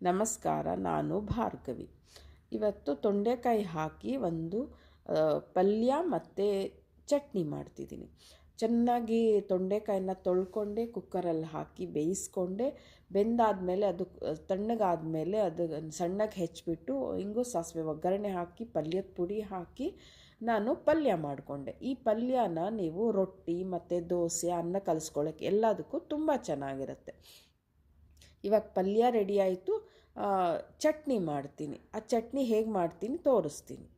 ನಮಸ್ಕಾರ, ನಾನು ಭಾರ್ಗವಿ. ಇವತ್ತು ತೊಂಡೆಕಾಯಿ ಹಾಕಿ ಒಂದು ಪಲ್ಯ ಮತ್ತು ಚಟ್ನಿ ಮಾಡ್ತಿದ್ದೀನಿ. ಚೆನ್ನಾಗಿ ತೊಂಡೆಕಾಯಿನ ತೊಳ್ಕೊಂಡೆ, ಕುಕ್ಕರಲ್ಲಿ ಹಾಕಿ ಬೇಯಿಸ್ಕೊಂಡೆ, ಬೆಂದಾದಮೇಲೆ ಅದು ತಣ್ಣಗಾದಮೇಲೆ ಅದು ಸಣ್ಣಗೆ ಹೆಚ್ಚಿಬಿಟ್ಟು ಹಿಂಗು ಸಾಸಿವೆ ಒಗ್ಗರಣೆ ಹಾಕಿ, ಪಲ್ಯದ ಪುಡಿ ಹಾಕಿ ನಾನು ಪಲ್ಯ ಮಾಡಿಕೊಂಡೆ. ಈ ಪಲ್ಯನ ನೀವು ರೊಟ್ಟಿ ಮತ್ತು ದೋಸೆ, ಅನ್ನ ಕಲಿಸ್ಕೊಳ್ಳೋಕ್ಕೆ ಎಲ್ಲದಕ್ಕೂ ತುಂಬ ಚೆನ್ನಾಗಿರುತ್ತೆ. ಇವಾಗ ಪಲ್ಯ ರೆಡಿ ಆಯಿತು ಚಟ್ನಿ ಮಾಡ್ತೀನಿ. ಆ ಚಟ್ನಿ ಹೇಗೆ ಮಾಡ್ತೀನಿ ತೋರಿಸ್ತೀನಿ.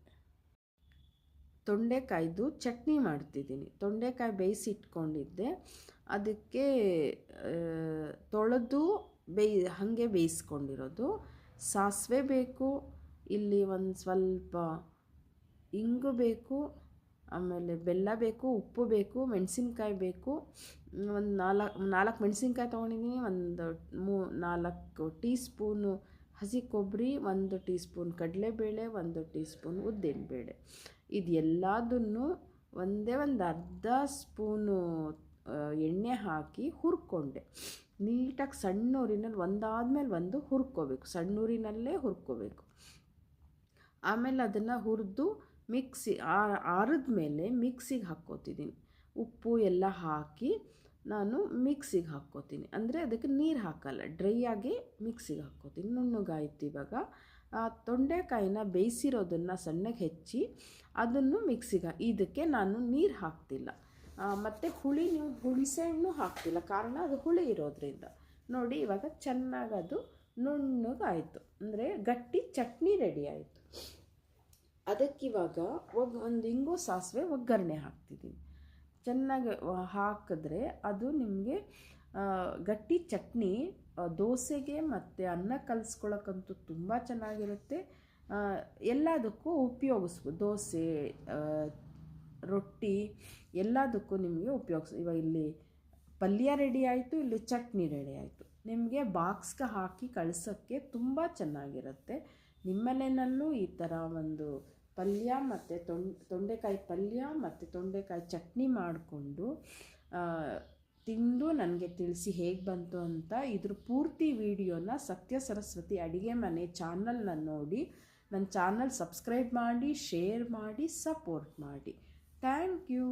ತೊಂಡೆಕಾಯ್ದು ಚಟ್ನಿ ಮಾಡ್ತಿದ್ದೀನಿ. ತೊಂಡೆಕಾಯಿ ಬೇಯಿಸಿ ಇಟ್ಕೊಂಡಿದ್ದೆ ಅದಕ್ಕೆ ತೊಳೆದು ಬೇಯ್, ಹಾಗೆ ಬೇಯಿಸ್ಕೊಂಡಿರೋದು. ಸಾಸಿವೆ ಬೇಕು, ಇಲ್ಲಿ ಒಂದು ಸ್ವಲ್ಪ ಇಂಗು ಬೇಕು, ಆಮೇಲೆ ಬೆಲ್ಲ ಬೇಕು, ಉಪ್ಪು ಬೇಕು, ಮೆಣಸಿನ್ಕಾಯಿ ಬೇಕು. ಒಂದು ನಾಲ್ಕು ನಾಲ್ಕು ಮೆಣಸಿನ್ಕಾಯಿ ತೊಗೊಂಡಿದ್ದೀನಿ. ಒಂದು ಮೂ ನಾಲ್ಕು ಟೀ ಸ್ಪೂನು ಹಸಿ ಕೊಬ್ಬರಿ, ಒಂದು ಟೀ ಸ್ಪೂನ್ ಕಡಲೆಬೇಳೆ, ಒಂದು ಟೀ ಸ್ಪೂನ್ ಉದ್ದಿನಬೇಳೆ. ಇದು ಎಲ್ಲದನ್ನು ಒಂದೇ ಒಂದು ಅರ್ಧ ಸ್ಪೂನು ಎಣ್ಣೆ ಹಾಕಿ ಹುರ್ಕೊಂಡೆ. ನೀಟಾಗಿ ಸಣ್ಣೂರಿನಲ್ಲಿ ಒಂದಾದ್ಮೇಲೆ ಒಂದು ಹುರ್ಕೋಬೇಕು. ಸಣ್ಣೂರಿನಲ್ಲೇ ಹುರ್ಕೋಬೇಕು. ಆಮೇಲೆ ಅದನ್ನು ಹುರಿದು ಮಿಕ್ಸಿ ಆರಿದ ಮೇಲೆ ಮಿಕ್ಸಿಗೆ ಹಾಕ್ಕೋತಿದ್ದೀನಿ ಉಪ್ಪು ಎಲ್ಲ ಹಾಕಿ ನಾನು ಮಿಕ್ಸಿಗೆ ಹಾಕ್ಕೋತೀನಿ. ಅಂದರೆ ಅದಕ್ಕೆ ನೀರು ಹಾಕಲ್ಲ ಡ್ರೈ ಆಗಿ ಮಿಕ್ಸಿಗೆ ಹಾಕ್ಕೋತೀನಿ. ನುಣ್ಣಗಾಯ್ತು ಇವಾಗ. ತೊಂಡೆಕಾಯಿನ ಬೇಯಿಸಿರೋದನ್ನು ಸಣ್ಣಗೆ ಹೆಚ್ಚಿ ಅದನ್ನು ಮಿಕ್ಸಿಗೆ ಇದಕ್ಕೆ ನಾನು ನೀರು ಹಾಕ್ತಿಲ್ಲ. ಮತ್ತು ಹುಳಿ ನೀವು ಹುಳಿಸೆಹಣ್ಣು ಹಾಕ್ತಿಲ್ಲ. ಕಾರಣ ಅದು ಹುಳಿ ಇರೋದ್ರಿಂದ. ನೋಡಿ, ಇವಾಗ ಚೆನ್ನಾಗಿ ಅದು ನುಣ್ಣಗಾಯಿತು. ಅಂದರೆ ಗಟ್ಟಿ ಚಟ್ನಿ ರೆಡಿ ಆಯಿತು. ಅದಕ್ಕಿವಾಗ ಒಗ್, ಒಂದು ಇಂಗು ಸಾಸಿವೆ ಒಗ್ಗರಣೆ ಹಾಕ್ತಿದ್ದೀನಿ. ಚೆನ್ನಾಗಿ ಹಾಕಿದ್ರೆ ಅದು ನಿಮಗೆ ಗಟ್ಟಿ ಚಟ್ನಿ ದೋಸೆಗೆ ಮತ್ತು ಅನ್ನ ಕಲಿಸ್ಕೊಳ್ಳೋಕ್ಕಂತೂ ತುಂಬ ಚೆನ್ನಾಗಿರುತ್ತೆ. ಎಲ್ಲದಕ್ಕೂ ಉಪಯೋಗಿಸ್ಬೋದು ದೋಸೆ ರೊಟ್ಟಿ ಎಲ್ಲದಕ್ಕೂ ನಿಮಗೆ ಉಪಯೋಗಿಸ್ ಇವಾಗ ಇಲ್ಲಿ ಪಲ್ಯ ರೆಡಿ ಆಯಿತು, ಇಲ್ಲಿ ಚಟ್ನಿ ರೆಡಿ ಆಯಿತು. ನಿಮಗೆ ಬಾಕ್ಸ್ಗೆ ಹಾಕಿ ಕಳಿಸೋಕ್ಕೆ ತುಂಬ ಚೆನ್ನಾಗಿರುತ್ತೆ. ನಿಮ್ಮನೆಯಲ್ಲೂ ಈ ಥರ ಒಂದು ಪಲ್ಯ ಮತ್ತು ತೊಂಡ್ ತೊಂಡೆಕಾಯಿ ಪಲ್ಯ ಮತ್ತು ತೊಂಡೆಕಾಯಿ ಚಟ್ನಿ ಮಾಡಿಕೊಂಡು ತಿಂದು ನನಗೆ ತಿಳಿಸಿ ಹೇಗೆ ಬಂತು ಅಂತ ಇದ್ರ ಪೂರ್ತಿ ವಿಡಿಯೋನ ಸತ್ಯ ಸರಸ್ವತಿ ಅಡಿಗೆ ಮನೆ ಚಾನಲ್ನ ನೋಡಿ ನನ್ನ ಚಾನಲ್ ಸಬ್ಸ್ಕ್ರೈಬ್ ಮಾಡಿ, ಶೇರ್ ಮಾಡಿ, ಸಪೋರ್ಟ್ ಮಾಡಿ. Thank you.